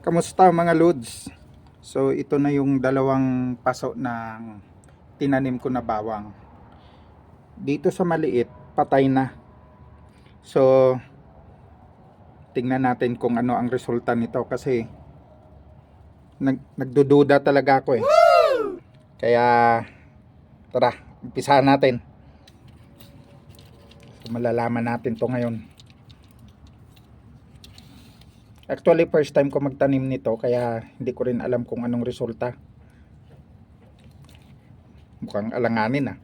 Kamusta mga lods? So ito na yung dalawang paso ng tinanim ko na bawang. Dito sa maliit, patay na. So tingnan natin kung ano ang resulta nito kasi nag, nagdududa talaga ako eh. Kaya tara, umpisahan natin. So, malalaman natin to ngayon. Actually, first time ko magtanim nito kaya hindi ko rin alam kung anong resulta. Mukhang alanganin ah.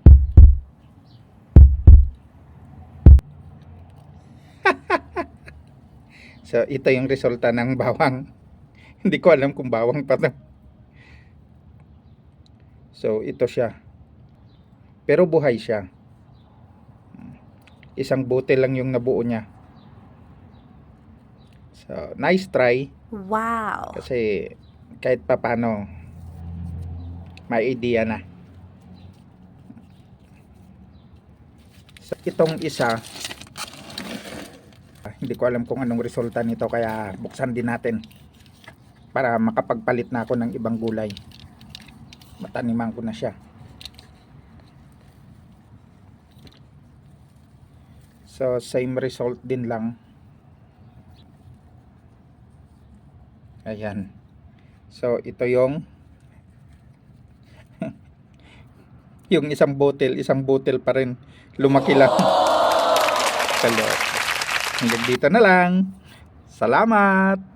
so, ito yung resulta ng bawang. hindi ko alam kung bawang pa to. So, ito siya. Pero buhay siya. Isang bote lang yung nabuo niya. So, nice try. Wow. Kasi kahit pa paano, may idea na. So, itong isa, hindi ko alam kung anong resulta nito kaya buksan din natin para makapagpalit na ako ng ibang gulay. Mataniman ko na siya. So, same result din lang. Ayan. So, ito yung yung isang bottle, isang bottle pa rin. Lumaki lang. Kaloko. Hanggang dito na lang. Salamat!